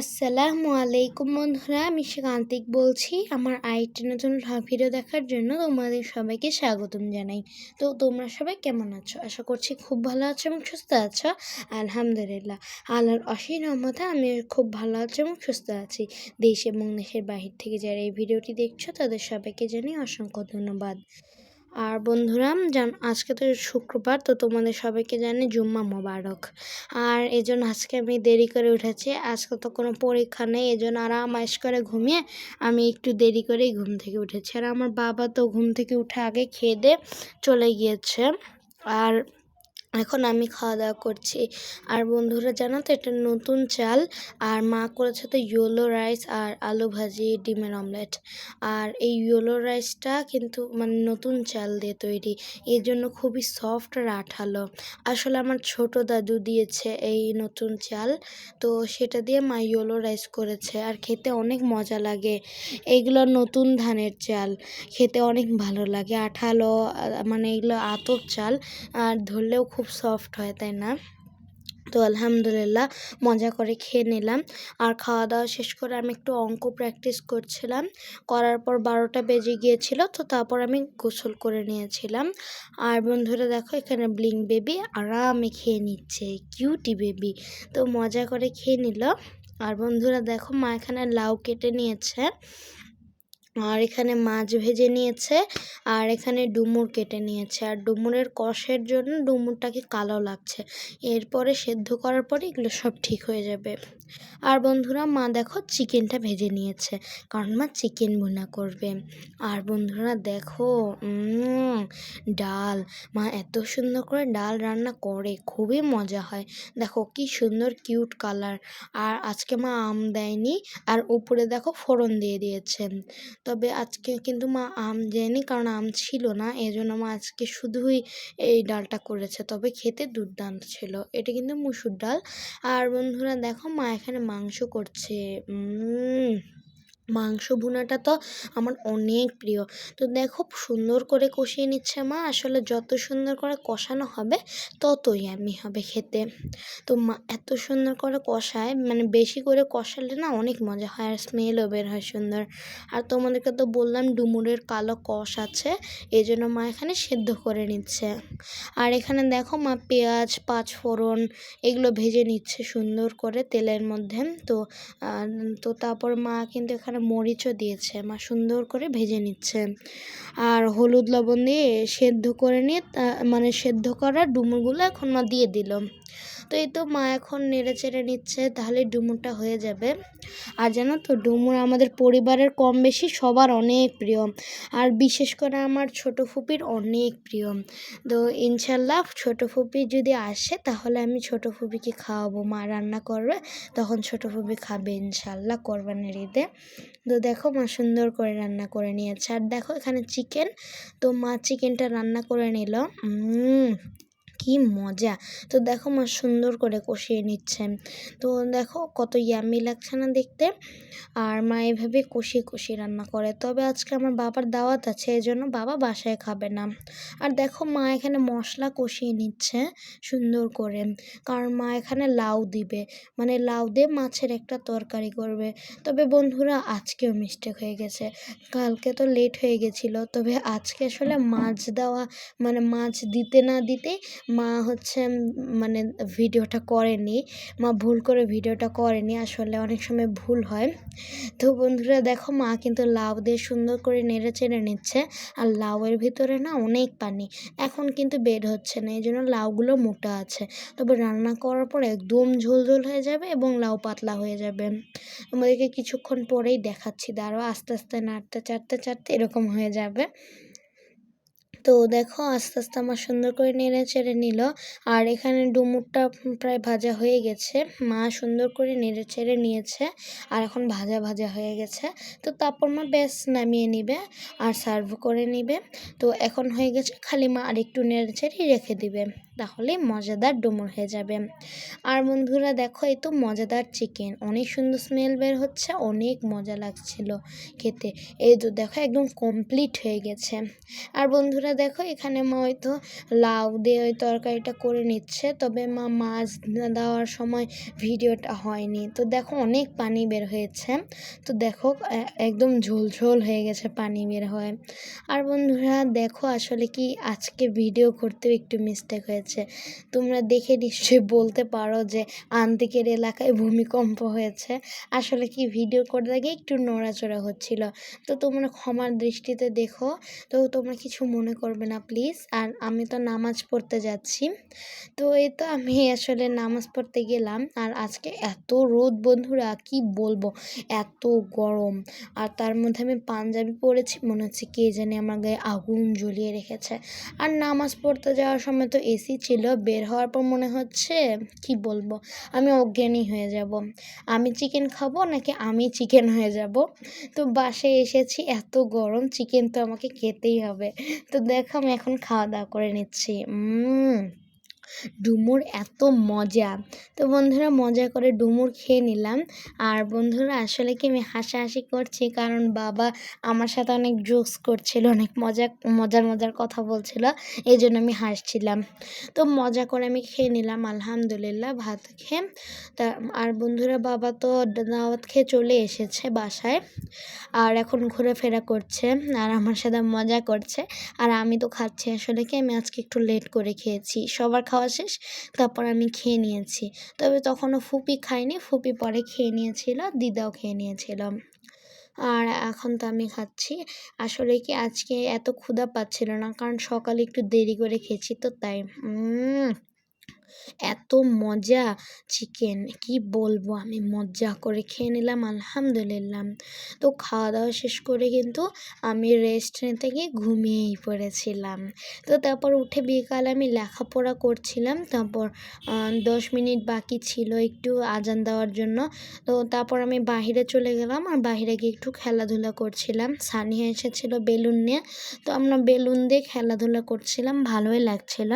আসসালামু আলাইকুম বন্ধুরা, আমি শান্তিক বলছি। আমার আরেকটি নতুন ভিডিও দেখার জন্য তোমাদের সবাইকে স্বাগতম জানাই। তো তোমরা সবাই কেমন আছো? আশা করছি খুব ভালো আছো এবং সুস্থ আছো। আলহামদুলিল্লাহ, আল্লাহর অসীম রহমতে আমি খুব ভালো আছি এবং সুস্থ আছি। দেশ এবং দেশের বাহির থেকে যারা এই ভিডিওটি দেখছ, তাদের সবাইকে জানি অসংখ্য ধন্যবাদ। আর বন্ধুরা, জান, আজকে তো শুক্রবার, তো তোমাদের সবাইকে জানি জুম্মা মোবারক। আর এজন্য আজকে আমি দেরি করে উঠেছি, আজকে তো কোনো পরীক্ষা নেই, এজন্য আরাম আয়স করে ঘুমিয়ে আমি একটু দেরি করেই ঘুম থেকে উঠেছি। আর আমার বাবা তো ঘুম থেকে উঠে আগে খেয়ে দিয়ে চলে গিয়েছে। আর এখন আমি খাওয়া দাওয়া করছি। আর বন্ধুরা, জানো তো এটা নতুন চাল। আর মা করেছে তো ইয়েলো রাইস আর আলু ভাজি, ডিমের অমলেট। আর এই ইয়েলো রাইসটা কিন্তু মানে নতুন চাল দিয়ে তৈরি। এর জন্য খুবই সফট আর আঠালো। আসলে আমার ছোট দাদু দিয়েছে এই নতুন চাল। তো সেটা দিয়ে মা ইয়েলো রাইস করেছে। আর খেতে অনেক মজা লাগে। এইগুলো নতুন ধানের চাল। খেতে অনেক ভালো লাগে। আঠালো মানে এগুলো আতপ চাল। আর ধরলেও খুব খুব সফট হয়, তাই না? তো আলহামদুলিল্লাহ, মজা করে খেয়ে নিলাম। আর খাওয়া দাওয়া শেষ করে আমি একটু অঙ্ক প্র্যাকটিস করছিলাম। করার পর বারোটা বেজে গিয়েছিল, তো তারপর আমি গোসল করে নিয়েছিলাম। আর বন্ধুরা, দেখো, এখানে ব্লিং বেবি আরামে খেয়ে নিচ্ছে কিউটি বেবি তো মজা করে খেয়ে নিল। আর বন্ধুরা, দেখো, মা এখানে লাউ কেটে নিয়েছে। আর এখানে মাছ ভেজে নিয়েছে, আর এখানে ডুমুর কেটে নিয়েছে। আর ডুমুরের কষের জন্য ডুমুরটাকে কালো লাগছে। এরপরে সেদ্ধ করার পরে এগুলো সব ঠিক হয়ে যাবে। আর বন্ধুরা, মা দেখো চিকেনটা ভেজে নিয়েছে, কারণ মা চিকেন ভুনা করবে। আর বন্ধুরা দেখো ডাল, মা এত সুন্দর করে ডাল রান্না করে, খুবই মজা হয়। দেখো কি সুন্দর কিউট কালার। আর আজকে মা আম দেয়নি, আর উপরে দেখো ফোড়ন দিয়ে দিয়েছেন তবে আজকে কিন্তু মা আম দেয়নি, কারণ আম ছিল না এই জন্য মা আজকে শুধুই এই ডালটা করেছে। তবে খেতে দুর্দান্ত ছিল, এটা কিন্তু মুসুর ডাল। আর বন্ধুরা দেখো, মা এখানে মাংস করছে। মাংস ভুনাটা তো আমার অনেক প্রিয়। তো দেখো সুন্দর করে কষিয়ে নিচ্ছে মা, আসলে যত সুন্দর করে কষানো হবে ততই আমি হবে খেতে। তো মা এত সুন্দর করে কষায় মানে বেশি করে কষালে না অনেক মজা হয় আর স্মেলও বের হয় সুন্দর। আর তোমাদেরকে তো বললাম ডুমুরের কালো কষ আছে এই জন্য মা এখানে সেদ্ধ করে নিচ্ছে। আর এখানে দেখো মা পেঁয়াজ পাঁচ ফোড়ন এগুলো ভেজে নিচ্ছে সুন্দর করে তেলের মধ্যে। তো তো তারপর মা কিন্তু এখানে এখানে মরিচও দিয়েছে, মা সুন্দর করে ভেজে নিচ্ছে। আর হলুদ লবণ দিয়ে সেদ্ধ করে নিয়ে মানে সেদ্ধ করা ডুমুরগুলো এখন মা দিয়ে দিল। তো এই তো মা এখন নেড়ে চেড়ে নিচ্ছে, তাহলে ডুমুরটা হয়ে যাবে। আর জানো তো, ডুমুর আমাদের পরিবারের কম বেশি সবার অনেক প্রিয়। আর বিশেষ করে আমার ছোটো ফুপির অনেক প্রিয়। তো ইনশাল্লাহ ছোটো ফুপি যদি আসে, তাহলে আমি ছোটো ফুপিকে খাওয়াবো। মা রান্না করবে, তখন ছোটো ফুপি খাবে ইনশাল্লাহ কোরবানির ঈদে। তো দেখো মা সুন্দর করে রান্না করে নিয়েছে। আর দেখো এখানে চিকেন, তো মা চিকেনটা রান্না করে নিল। কি মজা। তো দেখো মা সুন্দর করে কষিয়ে নিচ্ছে। তো দেখো কত ইয়ামি লাগছে না দেখতে। আর মা এভাবে কষিয়ে কষিয়ে রান্না করে। তবে আজকে আমার বাবার দাওয়াত আছে এই জন্য বাবা বাসায় খাবে না। আর দেখো মা এখানে মশলা কষিয়ে নিচ্ছে সুন্দর করে। কারণ মা এখানে লাউ দিবে। মানে লাউ দিয়ে মাছের একটা তরকারি করবে। তবে বন্ধুরা, আজকেও মিস্টেক হয়ে গেছে। কালকে তো লেট হয়ে গেছিল। তবে আজকে আসলে মাছ দেওয়া মানে মাছ দিতে না দিতেই মা হচ্ছে মানে ভিডিওটা করেনি, মা ভুল করে ভিডিওটা করেনি, আসলে অনেক সময় ভুল হয়। তো বন্ধুরা দেখো, মা কিন্তু লাউ দিয়ে সুন্দর করে নেড়ে চেড়ে নিচ্ছে, আর লাউয়ের ভিতরে না অনেক পানি, এখন কিন্তু বের হচ্ছে না এই জন্য লাউগুলো মোটা আছে। তবে রান্না করার পর একদম ঝোল ঝোল হয়ে যাবে এবং লাউ পাতলা হয়ে যাবে। আমাদেরকে কিছুক্ষণ পরেই দেখাচ্ছি দাঁড়ো আস্তে আস্তে নাড়তে চাড়তে চাড়তে এরকম হয়ে যাবে। তো দেখো আস্তে আস্তে আমার সুন্দর করে নেড়ে চেড়ে নিল। আর এখানে ডুমুরটা প্রায় ভাজা হয়ে গেছে। মা সুন্দর করে নেড়ে চেড়ে নিয়েছে আর এখন ভাজা ভাজা হয়ে গেছে। তো তারপর মা বেশ নামিয়ে নিবে আর সার্ভ করে নিবে। তো এখন হয়ে গেছে, খালি মা আর একটু নেড়ে চেড়ে রেখে দিবে। তাহলে মজাদার ডুমুর হয়ে যাবে। আর বন্ধুরা দেখো, এই তো মজাদার চিকেন অনেক সুন্দর স্মেল বের হচ্ছে, অনেক মজা লাগছিল খেতে। এই তো দেখো, একদম কমপ্লিট হয়ে গেছে। আর বন্ধুরা দেখো, এখানে মা হয়তো লাউ দিয়ে ওই তরকারিটা করে নিচ্ছে, তবে মা মাছ দেওয়ার সময় ভিডিওটা হয়নি। তো দেখো, অনেক পানি বের হয়েছে। তো দেখো একদম ঝোল ঝোল হয়ে গেছে পানি বের হয়। আর বন্ধুরা দেখো, আসলে কি আজকে ভিডিও করতেও একটু মিস্টেক হয়েছে। তোমরা দেখে নিশ্চয়ই বলতে পারো যে আন্তিকের এলাকায় ভূমিকম্প হয়েছে। আসলে কি ভিডিও করতে গিয়ে একটু নড়াচড়া হচ্ছিল। তো তোমরা ক্ষমার দৃষ্টিতে দেখো। তো তোমরা কিছু মনে করবে না প্লিজ আর আমি তো নামাজ পড়তে যাচ্ছি। তো এই তো আমি আসলে নামাজ পড়তে গেলাম। আর আজকে এত রোদ বন্ধুরা, কি বলব? এত গরম। আর তার মধ্যে আমি পাঞ্জাবি পরেছি, মনে হচ্ছে কে জানি আমার গায়ে আগুন জ্বলিয়ে রেখেছে। আর নামাজ পড়তে যাওয়ার সময় তো এসি ছিল, বের হওয়ার পর মনে হচ্ছে, কি বলব, আমি অজ্ঞানী হয়ে যাব। আমি চিকেন খাব নাকি আমি চিকেন হয়ে যাব? তো বাসে এসেছি, এত গরম চিকেন তো আমাকে খেতেই হবে। তো দেখো, আমি এখন খাওয়া দাওয়া করে নিচ্ছি। ডুমুর এত মজা। তো বন্ধুরা মজা করে ডুমুর খেয়ে নিলাম। আর বন্ধুরা আসলে কি আমি হাসাহাসি করছি? কারণ বাবা আমার সাথে অনেক জোকস করছিল, অনেক মজা, মজার মজার কথা বলছিল। এই জন্য আমি হাসছিলাম। তো মজা করে আমি খেয়ে নিলাম, আলহামদুলিল্লাহ, ভাত খেয়ে। তা আর বন্ধুরা বাবা তো দাওয়াত খেয়ে চলে এসেছে বাসায়। আর এখন ঘোরাফেরা করছে আর আমার সাথে মজা করছে। আর আমি তো খাচ্ছি, আসলে কি আমি আজকে একটু লেট করে খেয়েছি। সবার খাওয়া শেষ, তারপর আমি খেয়ে নিয়েছি। তবে তখনও ফুপি খাইনি ফুপি পরে খেয়ে নিয়েছিল, দিদাও খেয়ে নিয়েছিল। আর এখন তো আমি খাচ্ছি। আসলে কি আজকে এত ক্ষুধা পাচ্ছিল না, কারণ সকালে একটু দেরি করে খেয়েছি তো তাই। এত মজা চিকেন কি বলব? আমি মজা করে খেয়ে নিলাম, আলহামদুলিল্লাহ। তো খাওয়া দাওয়া শেষ করে কিন্তু আমি রেস্ট নিতে গিয়ে ঘুমিয়েই পড়েছিলাম। তো তারপর উঠে বিকালে আমি লেখাপড়া করছিলাম, তারপর দশ মিনিট বাকি ছিল একটু আজান দেওয়ার জন্য। তো তারপর আমি বাইরে চলে গেলাম, আর বাহিরে গিয়ে একটু খেলাধুলা করছিলাম। সানিয়া এসেছিল বেলুন নিয়ে, তো আমরা বেলুন দিয়ে খেলাধুলা করছিলাম, ভালোই লাগছিল।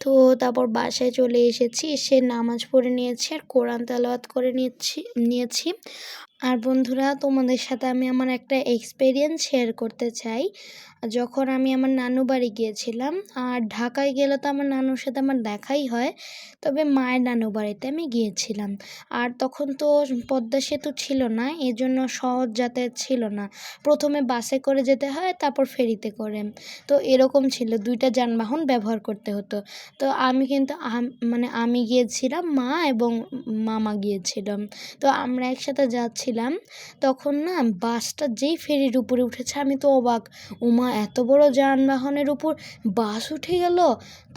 তো তারপর বাসায় চলে এসেছি, এসে নামাজ পড়ে নিয়েছি আর কোরআন তালাওয়াত করে নিয়েছি নিয়েছি। আর বন্ধুরা, তোমাদের সাথে আমি আমার একটা এক্সপিরিয়েন্স শেয়ার করতে চাই। যখন আমি আমার নানু বাড়ি গিয়েছিলাম, আর ঢাকায় গেলে তো আমার নানুর সাথে আমার দেখাই হয়, তবে মায়ের নানু বাড়িতে আমি গিয়েছিলাম। আর তখন তো পদ্মা সেতু ছিল না এই জন্য সহজ যাতায়াত ছিল না। প্রথমে বাসে করে যেতে হয়, তারপর ফেরিতে করে। তো এরকম ছিল, দুইটা যানবাহন ব্যবহার করতে হতো। তো আমি কিন্তু মানে আমি গিয়েছিলাম, মা এবং মামা গিয়েছিলাম তো আমরা একসাথে যাচ্ছিলাম তখন না বাসটা যেই ফেরির উপরে উঠেছে আমি তো অবাক। ওমা এত বড় যানবাহনের উপর বাস উঠে গেল?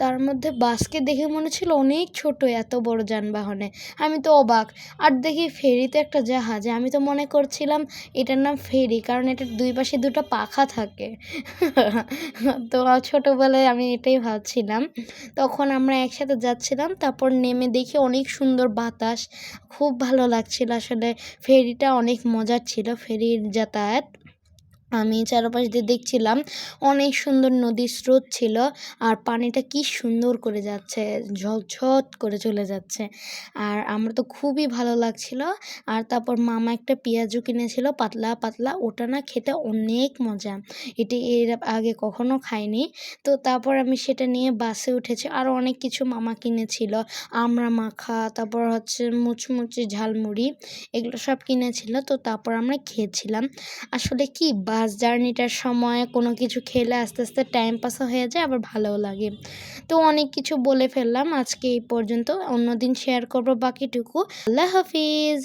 তার মধ্যে বাসকে দেখে মনে ছিল অনেক ছোট এত বড় যানবাহনে। আমি তো অবাক। আর দেখি ফেরিতে একটা জাহাজ, আমি তো মনে করছিলাম এটার নাম ফেরি, কারণ এটার দুই পাশে দুটো পাখা থাকে। তো ছোটোবেলায় আমি এটাই ভাবছিলাম। তখন আমরা একসাথে যাচ্ছিলাম, তারপর নেমে দেখি অনেক সুন্দর বাতাস। খুব ভালো লাগছিল আসলে ফেরিটা অনেক মজার ছিল ফেরির যাতায়াত। আমি চারপাশ দিয়ে দেখছিলাম অনেক সুন্দর নদীর স্রোত ছিল আর পানিটা কি সুন্দর করে যাচ্ছে ঝলঝট করে চলে যাচ্ছে। আর আমার তো খুবই ভালো লাগছিল। আর তারপর মামা একটা পেঁয়াজও কিনেছিল, পাতলা পাতলা, ওটা না খেতে অনেক মজা। এটি এর আগে কখনো খাইনি। তো তারপর আমি সেটা নিয়ে বাসে উঠেছি। আরও অনেক কিছু মামা কিনেছিল। আমড়া মাখা, তারপর হচ্ছে মুচমুচি ঝালমুড়ি, এগুলো সব কিনেছিল। তো তারপর আমরা খেয়েছিলাম। আসলে কি বাস জার্নিটার সময় কোনো কিছু খেলে আস্তে আস্তে টাইম পাসও হয়ে যায়, আবার ভালোও লাগে। তো অনেক কিছু বলে ফেললাম, আজকে এই পর্যন্ত। অন্যদিন শেয়ার করব বাকিটুকু। আল্লাহ হাফিজ!